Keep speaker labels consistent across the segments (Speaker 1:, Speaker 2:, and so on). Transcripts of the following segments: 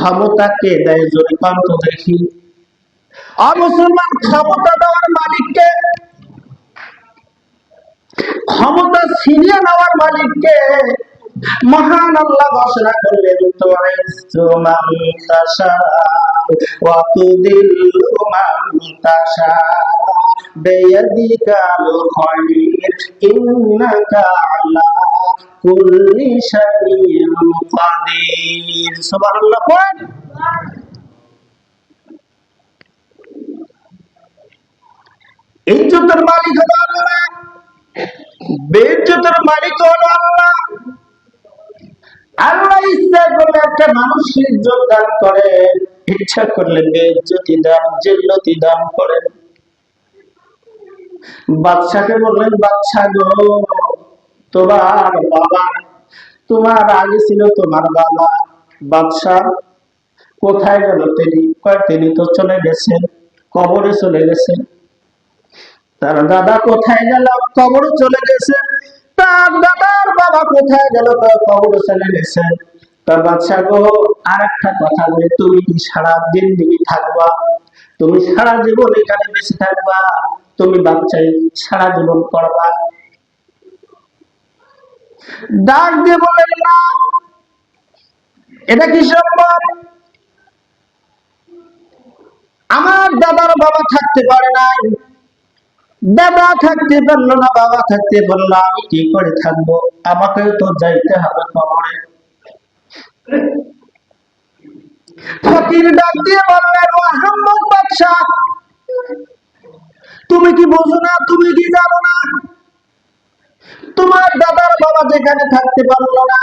Speaker 1: ক্ষমতা কে দেয় যদি দেখি। অমুসলমান ক্ষমতা দেওয়ার মালিককে, ক্ষমতা ছিনিয়ে নেওয়ার মালিককে মহান আল্লাহ ঘোষণা করলেন বিয়াদিকাল কুল্লি কাদির। সুবহানাল্লাহ ইজ্জতের মালিক হলো আল্লাহ। মালিক হলো আল্লাহ। আল্লাহ ইচ্ছা করলে একটা মানুষকে ইজ্জত দান করেন ইচ্ছা করলে বেজ্জতি দান, জিল্লতি দান করেন বাদশাকে বললেন, বাদশা গো তোমার বাবা, তোমার আগে ছিল তোমার বাবা। বাদশা কোথায় গেল তিনি? কয়, তিনি তো চলে গেছেন, কবরে চলে গেছেন। তার দাদা কোথায় গেল? কবরে চলে গেছে তার দাদার বাবা কোথায় গেল? তার কবরে চলে গেছে তার বাচ্চা গো আর একটা কথা বলে, তুমি কি সারা দিন দিবি থাকবা? তুমি সারা জীবন এখানে বেঁচে থাকবা? তুমি বাচ্চাই সারা জীবন করবা ডাক দিয়ে বলেন না। এটা কি সম্ভব? আমার দাদার বাবা থাকতে পারে নাই। দাদা থাকতে পারল না, বাবা থাকতে পারল আমি কি করে থাকব? আমাকে তো যাইতে হবে কবরে। ফকির ডাক দিয়ে বললেন মোহাম্মদ বাদশাহ, তুমি কি বোঝো না? তুমি কি জানো না? তোমার দাদার বাবা যেখানে থাকতে পারল না,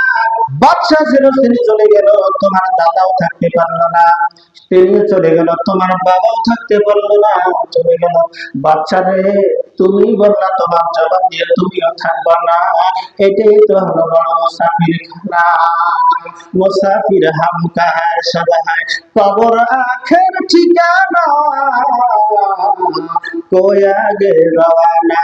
Speaker 1: বাদশাহ ছিল তিনি চলে গেল, তোমার দাদাও থাকতে পারল না। তিনি চলে গেল, তোমার বাবাও থাকতে পারল না, চলে গেল। বাচ্চা রে, তুমি বললা তোমার জবাব দিয়ে তুমিও থাকবা না। এটাই তো হলো বড় মুসাফির খানা। মুসাফির হাম কাহার সবাই কবর আখের ঠিকানা। কোই আগে রওনা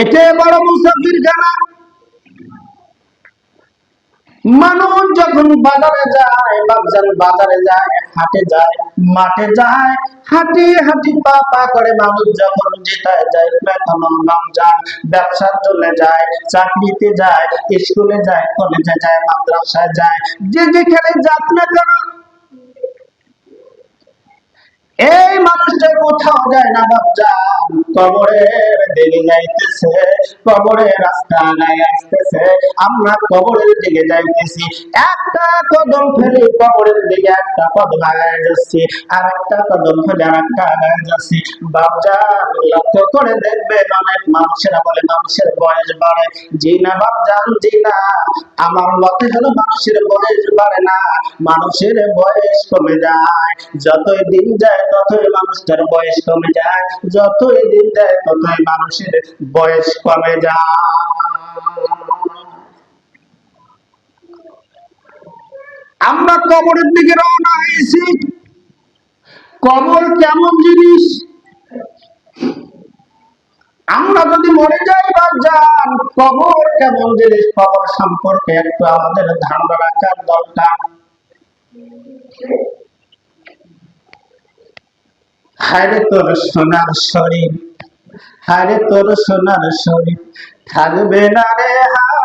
Speaker 1: এটাই বড় মুসাফির খানা মানুষ যখন বাজারে যায়, বাজার, বাজারে যায়, হাটে যায়, মাঠে যায়, হাঁটি হাঁটি পা পা করে মানুষ যখন যেটায় যায় বেতন যায়, ব্যবসার জন্য যায়, চাকরিতে যায়, স্কুলে যায়, কলেজে যায়, মাদ্রাসায় যায়, যে যেখানে যাক না কেন এই মানুষটা কোথাও যায় না বাপজান কবরের দিকে যাইতেছে কবরের রাস্তা গায়ে আসতেছে। আমরা কবরের দিকে যাইতেছি। একটা কদম ফেলে কবরের দিকে একটা কদম আগায় যাচ্ছি আর একটা কদম ফেলে আর একটা আগায় যাচ্ছি। বাপজান লক্ষ্য করে দেখবেন অনেক মানুষেরা বলে, মানুষের বয়স বাড়ে। জি না বাপজান জি না। আমার মতে হলো মানুষের বয়স বাড়ে না, মানুষের বয়স কমে যায়। যতই দিন যায় ততই মানুষটার বয়স কমে যায়, যতই দিন যায়, ততই মানুষের বয়স কমে যায়। আমরা কবরের দিকে রওনা হয়েছি। কবর কেমন জিনিস? আমরা যদি মরে যাই বা যান। কবর কেমন জিনিস? কবর সম্পর্কে একটু আমাদের ধারণা রাখার দরকার। হারে তোর সোনার শরীর হারে তোর সোনার শরীর থাকবে না রে হায়